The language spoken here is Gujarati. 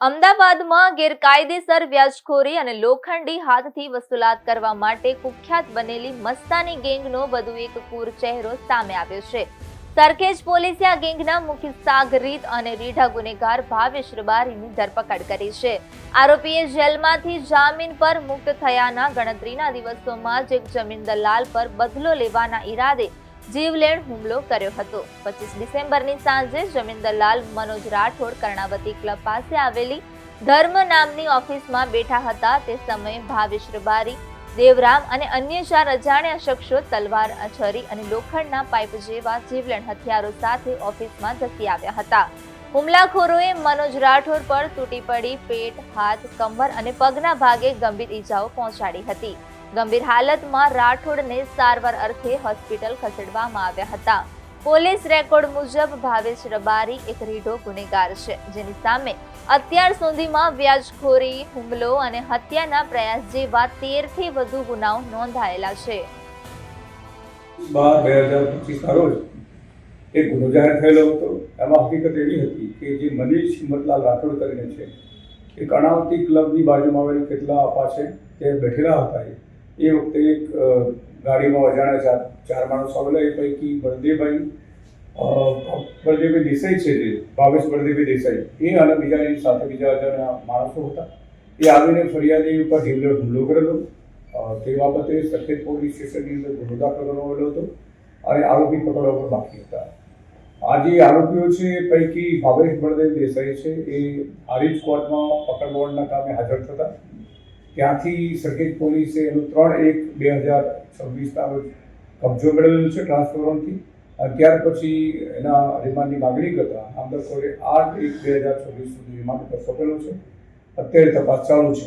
અમદાવાદમાં ગેરકાયદેસર વ્યાજખોરી અને લોખંડી હાથથી વસૂલાત કરવા માટે કુખ્યાત બનેલી મસ્તાની ગેંગનો વધુ એક કુર ચહેરો સામે આવ્યો છે. સરખેજ પોલીસે આ ગેંગના મુખ્ય સાગરીત અને રીઢા ગુનેગાર ભાવેશ રબારીની ધરપકડ કરી છે. આરોપીએ જેલમાંથી જામીન પર મુક્ત થયાના ગણતરીના દિવસોમાં જ એક જમીન દલાલ પર બદલો લેવાના ઈરાદે જીવલેણ હુમલો કર્યો હતો. પચીસ ડિસેમ્બરની સાંજે જમીનદરલાલ મનોજ રાઠોડ કર્ણાવતી ક્લબ પાસે આવેલી ધર્મ નામની ઓફિસમાં બેઠા હતા. તે સમયે ભાવેશ રબારી, દેવરામ અને અન્ય ચાર અજાણ્યા શખ્સો તલવાર, અછરી અને લોખંડના પાઇપ જેવા જીવલેણ હથિયારો સાથે ઓફિસમાં ધસી આવ્યા હતા. હુમલાખોરોએ મનોજ રાઠોડ પર તૂટી પડી પેટ, હાથ, કમર અને પગના ભાગે ગંભીર ઈજાઓ પહોંચાડી હતી. ગંભીર હાલતમાં રાઠોડને સારવાર અર્થે હોસ્પિટલ ખસેડવામાં આવ્યા હતા. પોલીસ રેકોર્ડ મુજબ ભાવેશ રબારી એક રીઢો ગુનેગાર છે, જેની સામે અત્યાર સુધીમાં વ્યાજખોરી, હુમલો અને હત્યાના પ્રયાસ જેવા તેરથી વધુ ગુનાઓ નોંધાયેલા છે. બાર બે હજાર પચીસના રોજ એક ગુનો જાહેર થયેલો હતો. એમાં હકીકત એવી હતી કે જે મનીષ હિંમતલાલ રાઠોડ કરીને છે એ કર્ણાવતી ક્લબની બાજુમાં આવેલ કેટલા આપા છે તે બેઠેલા હતા એ. વખતે એક ગાડીમાં અજાણ્યા ચાર ચાર માણસો આવેલા. એ પૈકી બળદેવભાઈ બળદેવભાઈ દેસાઈ છે જે, ભાવેશ બળદેવભાઈ દેસાઈ. એ અને બીજા એની સાથે બીજા અજાણ્યા માણસો હતા. એ આવીને ફરિયાદી ઉપર જીવલેણ હુમલો કરેલો. તે બાબતે સખેત પોલીસ સ્ટેશનની અંદર ગુનો દાખલ કરવામાં હતો અને આરોપી પકડવા પણ બાકી હતા. આ જે આરોપીઓ છે, એ પૈકી ભાવેશ બળદેવ દેસાઈ છે. એ હારીજ કોર્ટમાં પકડ વોર્ડના કામે હાજર થતા. ત્યાંથી સરખેજ પોલીસે એનું ત્રણ એક બે હજાર છવ્વીસના રોજ કબજો મેળવેલો છે ટ્રાન્સફોરમથી ત્યાર પછી એના રિમાન્ડની માગણી કરતા આમદાર કોર્ટે આઠ એક બે હજાર છવ્વીસ સુધી રિમાન્ડ પર સોંપેલો છે. અત્યારે તપાસ ચાલુ છે.